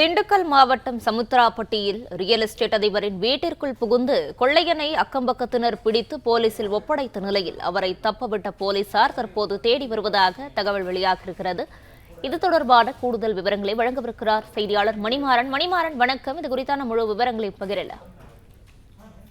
திண்டுக்கல் மாவட்டம் சமுத்திராப்பட்டியில் real estate அதிபரின் வீட்டிற்குள் புகுந்து கொள்ளையனை அக்கம்பக்கத்தினர் பிடித்து போலீசில் ஒப்படைத்த நிலையில் அவரை தப்பவிட்ட போலீசார் தற்போது தேடி வருவதாக தகவல் வெளியாகியிருக்கிறது. இது தொடர்பான கூடுதல் விவரங்களை வழங்கவிருக்கிறார் செய்தியாளர் மணிமாறன். மணிமாறன் வணக்கம். இது குறித்தான முழு விவரங்களை பகிரலாம்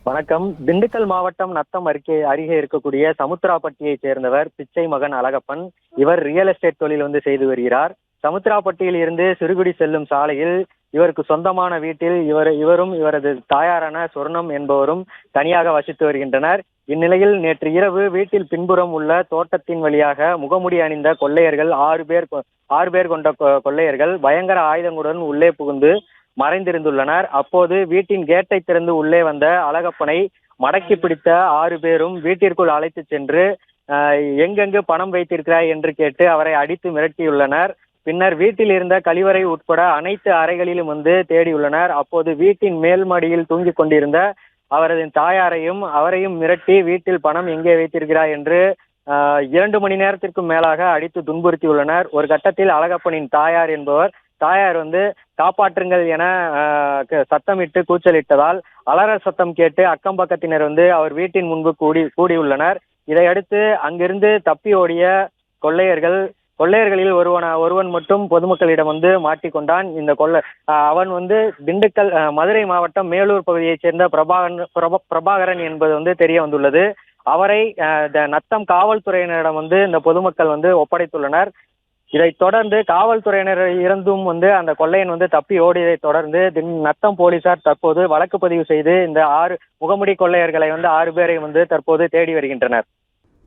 வணக்கம். திண்டுக்கல் மாவட்டம் நத்தம் அருகே அருகே இருக்கக்கூடிய சமுத்திராப்பட்டியைச் சேர்ந்தவர் பிச்சை மகன் அழகப்பன். இவர் ரியல் எஸ்டேட் தொழில் வந்து செய்து வருகிறார். சமுத்திராப்பட்டியில் இருந்து சிறுகுடி செல்லும் சாலையில் இவருக்கு சொந்தமான வீட்டில் இவர் இவரும் இவரது தாயாரான சொர்ணம் என்பவரும் தனியாக வசித்து வருகின்றனர். இந்நிலையில் நேற்று இரவு வீட்டில் பின்புறம் உள்ள தோட்டத்தின் வழியாக முகமுடி அணிந்த கொள்ளையர்கள் ஆறு பேர் கொ- ஆறு பேர் கொண்ட கொள்ளையர்கள் பயங்கர ஆயுதங்களுடன் உள்ளே புகுந்து மறைந்திருந்துள்ளனர். அப்போது வீட்டின் கேட்டை திறந்து உள்ளே வந்த அழகப்பனை மடக்கி பிடித்த ஆறு பேரும் வீட்டிற்குள் அழைத்து சென்று ஆஹ், எங்கெங்கு பணம் வைத்திருக்கிறாய்? என்று கேட்டு அவரை அடித்து மிரட்டியுள்ளனர். பின்னர் வீட்டில் இருந்த கழிவறை உட்பட அனைத்து அறைகளிலும் வந்து தேடியுள்ளனர். அப்போது வீட்டின் மேல் மாடியில் தூங்கிக் கொண்டிருந்த அவரது தாயாரையும் அவரையும் மிரட்டி வீட்டில் பணம் எங்கே வைத்திருக்கிறாய் என்று இரண்டு மணி நேரத்திற்கும் மேலாக அடித்து துன்புறுத்தியுள்ளனர். ஒரு கட்டத்தில் அழகப்பனின் தாயார் என்பவர் தாயார் வந்து காப்பாற்றுங்கள் என சத்தமிட்டு கூச்சலிட்டதால் அலற சத்தம் கேட்டு அக்கம் பக்கத்தினர் வந்து அவர் வீட்டின் முன்பு கூடி கூடியுள்ளனர். இதையடுத்து அங்கிருந்து தப்பி ஓடிய கொள்ளையர்கள் கொள்ளையர்களில் ஒருவன ஒருவன் மட்டும் பொதுமக்களிடம் வந்து மாட்டிக்கொண்டான். இந்த கொள்ளை அவன் வந்து திண்டுக்கல் மதுரை மாவட்டம் மேலூர் பகுதியைச் சேர்ந்த பிரபாகரன் பிரப- பிரபாகரன் என்பது வந்து தெரிய வந்துள்ளது. அவரை த- நத்தம் காவல்துறையினரிடம் வந்து இந்த பொதுமக்கள் வந்து ஒப்படைத்துள்ளனர். இதைத் தொடர்ந்து காவல்துறையினர் இருந்தும் வந்து அந்த கொள்ளையன் வந்து தப்பி ஓடியதை தொடர்ந்து தின் நத்தம் போலீசார் தற்போது வழக்கு பதிவு செய்து இந்த ஆறு முகமுடி கொள்ளையர்களை வந்து ஆறு பேரை வந்து தற்போது தேடி வருகின்றனர்.